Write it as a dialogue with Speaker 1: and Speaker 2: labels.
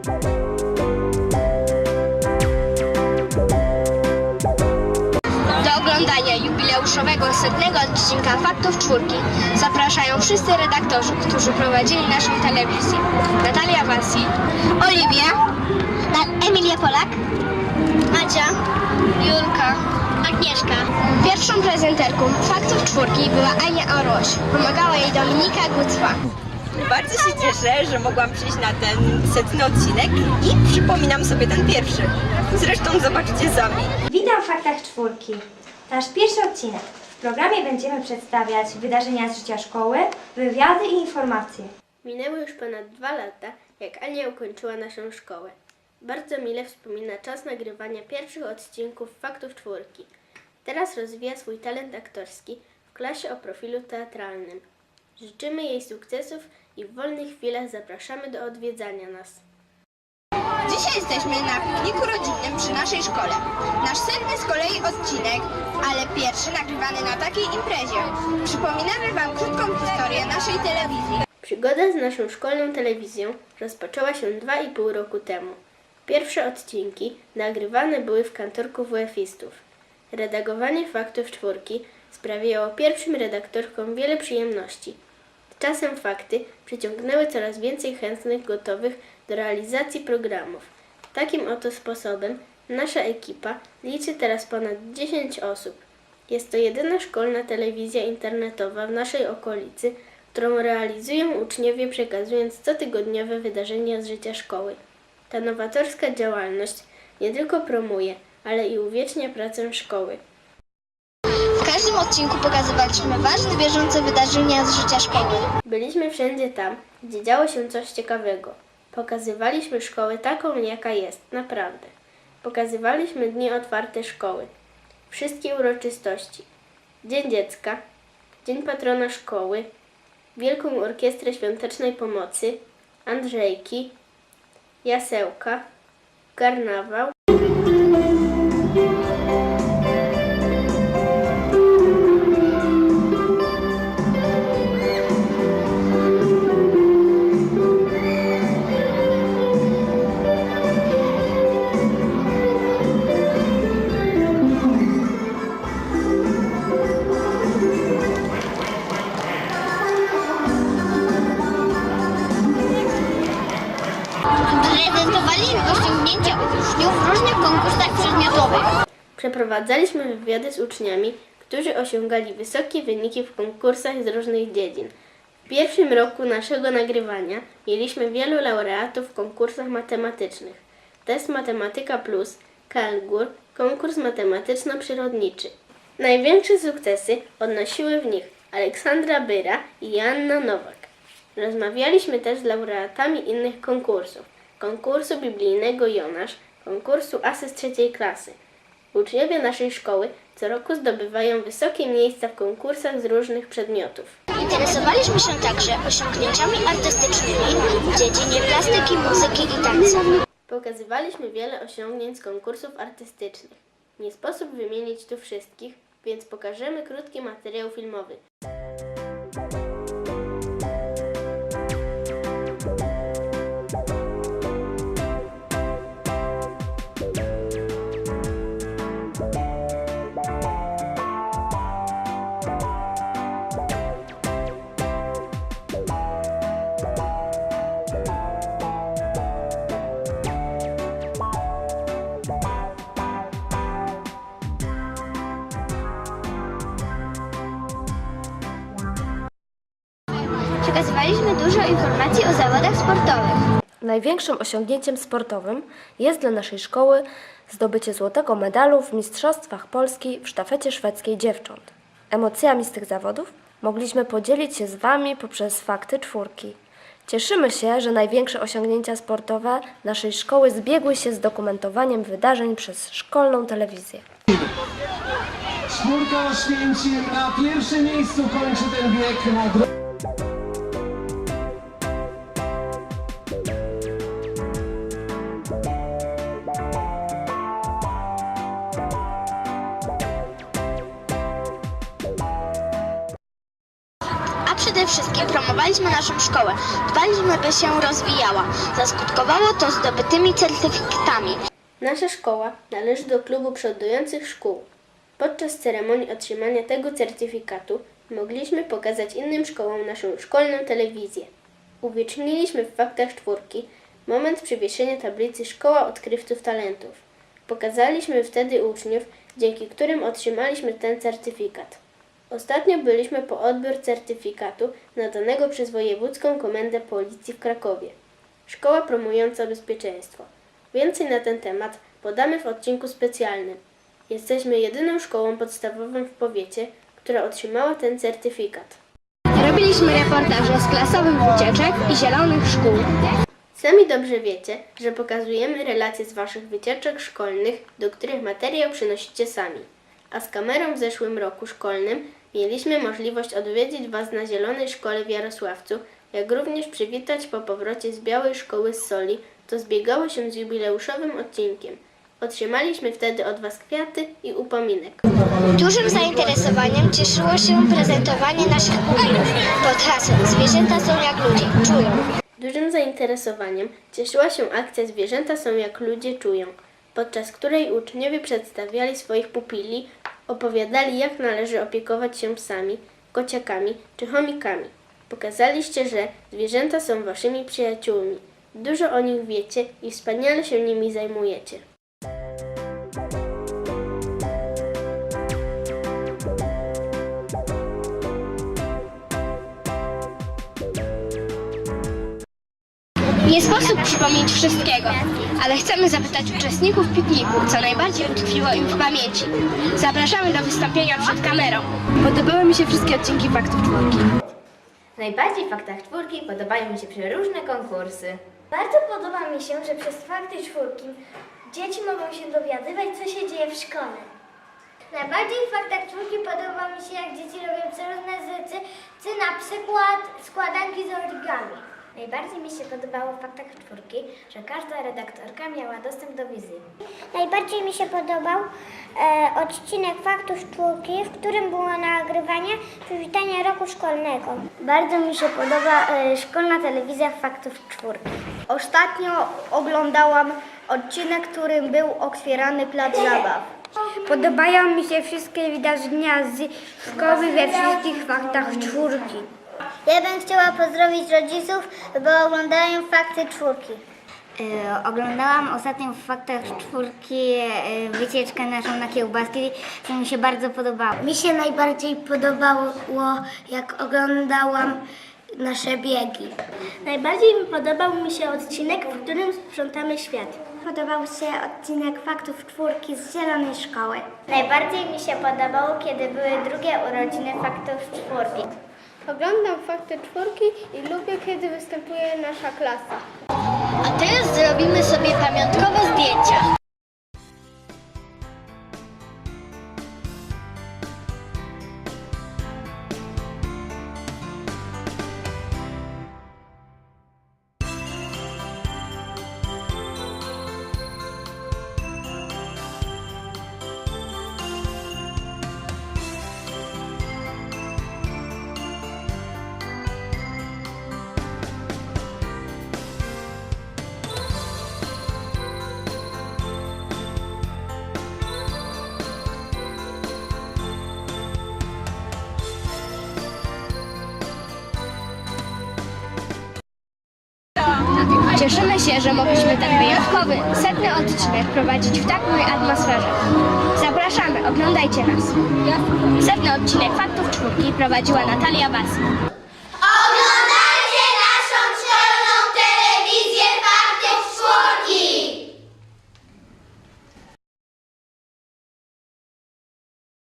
Speaker 1: Do oglądania jubileuszowego setnego odcinka Faktów Czwórki zapraszają wszyscy redaktorzy, którzy prowadzili naszą telewizję. Natalia Wasi, Oliwia, Emilia Polak, Macia, Julka, Agnieszka. Pierwszą prezenterką Faktów Czwórki była Ania Oroś. Pomagała jej Dominika Gucwa.
Speaker 2: Bardzo się cieszę, że mogłam przyjść na ten setny odcinek i przypominam sobie ten pierwszy. Zresztą zobaczycie sami.
Speaker 3: Witam w Faktach Czwórki. Nasz pierwszy odcinek. W programie będziemy przedstawiać wydarzenia z życia szkoły, wywiady i informacje.
Speaker 4: Minęły już ponad dwa lata, jak Ania ukończyła naszą szkołę. Bardzo mile wspomina czas nagrywania pierwszych odcinków Faktów Czwórki. Teraz rozwija swój talent aktorski w klasie o profilu teatralnym. Życzymy jej sukcesów i w wolnych chwilach zapraszamy do odwiedzania nas.
Speaker 1: Dzisiaj jesteśmy na pikniku rodzinnym przy naszej szkole. Nasz setny z kolei odcinek, ale pierwszy nagrywany na takiej imprezie. Przypominamy Wam krótką historię naszej telewizji.
Speaker 4: Przygoda z naszą szkolną telewizją rozpoczęła się 2,5 roku temu. Pierwsze odcinki nagrywane były w kantorku WF-istów. Redagowanie faktów czwórki sprawiało pierwszym redaktorkom wiele przyjemności. Czasem fakty przyciągnęły coraz więcej chętnych gotowych do realizacji programów. Takim oto sposobem nasza ekipa liczy teraz ponad 10 osób. Jest to jedyna szkolna telewizja internetowa w naszej okolicy, którą realizują uczniowie przekazując cotygodniowe wydarzenia z życia szkoły. Ta nowatorska działalność nie tylko promuje, ale i uwiecznia pracę szkoły.
Speaker 1: W każdym odcinku pokazywaliśmy ważne bieżące wydarzenia z życia szkoły.
Speaker 4: Byliśmy wszędzie tam, gdzie działo się coś ciekawego. Pokazywaliśmy szkołę taką, jaka jest, naprawdę. Pokazywaliśmy dni otwarte szkoły. Wszystkie uroczystości. Dzień dziecka, Dzień patrona szkoły, Wielką Orkiestrę Świątecznej Pomocy, Andrzejki, Jasełka, Karnawał. Przeprowadzaliśmy wywiady z uczniami, którzy osiągali wysokie wyniki w konkursach z różnych dziedzin. W pierwszym roku naszego nagrywania mieliśmy wielu laureatów w konkursach matematycznych. Test Matematyka Plus, Kalgur, konkurs matematyczno-przyrodniczy. Największe sukcesy odnosiły w nich Aleksandra Byra i Joanna Nowak. Rozmawialiśmy też z laureatami innych konkursów. Konkursu biblijnego Jonasz, konkursu Asy z trzeciej klasy. Uczniowie naszej szkoły co roku zdobywają wysokie miejsca w konkursach z różnych przedmiotów.
Speaker 1: Interesowaliśmy się także osiągnięciami artystycznymi w dziedzinie plastyki, muzyki i tańca.
Speaker 4: Pokazywaliśmy wiele osiągnięć z konkursów artystycznych. Nie sposób wymienić tu wszystkich, więc pokażemy krótki materiał filmowy.
Speaker 1: Przekazywaliśmy dużo informacji o zawodach sportowych.
Speaker 5: Największym osiągnięciem sportowym jest dla naszej szkoły zdobycie złotego medalu w Mistrzostwach Polski w sztafecie szwedzkiej dziewcząt. Emocjami z tych zawodów mogliśmy podzielić się z Wami poprzez fakty czwórki. Cieszymy się, że największe osiągnięcia sportowe naszej szkoły zbiegły się z dokumentowaniem wydarzeń przez szkolną telewizję.
Speaker 6: Czwórka Oświęcim na pierwszym miejscu kończy ten bieg na
Speaker 1: promowaliśmy naszą szkołę. Dbaliśmy, by się rozwijała. Zaskutkowało to zdobytymi certyfikatami.
Speaker 4: Nasza szkoła należy do klubu przodujących szkół. Podczas ceremonii otrzymania tego certyfikatu mogliśmy pokazać innym szkołom naszą szkolną telewizję. Uwieczniliśmy w faktach czwórki moment przywieszenia tablicy Szkoła Odkrywców Talentów. Pokazaliśmy wtedy uczniów, dzięki którym otrzymaliśmy ten certyfikat. Ostatnio byliśmy po odbiór certyfikatu nadanego przez Wojewódzką Komendę Policji w Krakowie. Szkoła promująca bezpieczeństwo. Więcej na ten temat podamy w odcinku specjalnym. Jesteśmy jedyną szkołą podstawową w powiecie, która otrzymała ten certyfikat.
Speaker 1: Robiliśmy reportaże z klasowych wycieczek i zielonych szkół.
Speaker 4: Sami dobrze wiecie, że pokazujemy relacje z Waszych wycieczek szkolnych, do których materiał przynosicie sami. A z kamerą w zeszłym roku szkolnym mieliśmy możliwość odwiedzić Was na Zielonej Szkole w Jarosławcu, jak również przywitać po powrocie z Białej Szkoły z Soli, to zbiegało się z jubileuszowym odcinkiem. Otrzymaliśmy wtedy od Was kwiaty i upominek.
Speaker 1: Dużym zainteresowaniem cieszyło się prezentowanie naszych pupilów pod hasłem Zwierzęta są jak ludzie, czują.
Speaker 4: Dużym zainteresowaniem cieszyła się akcja Zwierzęta są jak ludzie czują, podczas której uczniowie przedstawiali swoich pupili, opowiadali jak należy opiekować się psami, kociakami czy chomikami. Pokazaliście, że zwierzęta są waszymi przyjaciółmi. Dużo o nich wiecie i wspaniale się nimi zajmujecie.
Speaker 1: Nie sposób przypomnieć wszystkiego, ale chcemy zapytać uczestników pikniku, co najbardziej utkwiło im w pamięci. Zapraszamy do wystąpienia przed kamerą.
Speaker 5: Podobały mi się wszystkie odcinki Faktów Czwórki.
Speaker 3: Najbardziej w faktach czwórki podobają mi się przeróżne konkursy.
Speaker 7: Bardzo podoba mi się, że przez fakty czwórki dzieci mogą się dowiadywać, co się dzieje w szkole. Najbardziej w faktach czwórki podoba mi się, jak dzieci robią przeróżne rzeczy, czy na przykład składanki z origami. Najbardziej mi się podobało w faktach czwórki, że każda redaktorka miała dostęp do wizy. Najbardziej mi się podobał e, odcinek faktów czwórki, w którym było nagrywanie przywitania roku szkolnego. Bardzo mi się podoba e, szkolna telewizja faktów czwórki. Ostatnio oglądałam odcinek, którym był otwierany plac zabaw. Podobają mi się wszystkie wydarzenia z szkoły we wszystkich faktach czwórki. Ja bym chciała pozdrowić rodziców, bo oglądają fakty czwórki.
Speaker 8: E, Oglądałam ostatnio w faktach czwórki e, wycieczkę naszą na kiełbaski, co mi się bardzo podobało.
Speaker 7: Mi się najbardziej podobało, jak oglądałam nasze biegi. Najbardziej mi podobał mi się odcinek, w którym sprzątamy świat. Podobał się odcinek faktów czwórki z Zielonej Szkoły. Najbardziej mi się podobało, kiedy były drugie urodziny faktów czwórki.
Speaker 4: Oglądam fakty czwórki i lubię, kiedy występuje nasza klasa.
Speaker 1: A teraz zrobimy sobie pamiątkowe zdjęcia. Cieszymy się, że mogliśmy ten wyjątkowy, setny odcinek prowadzić w takiej atmosferze. Zapraszamy, oglądajcie nas. Setny odcinek Faktów Czwórki prowadziła Natalia Bas.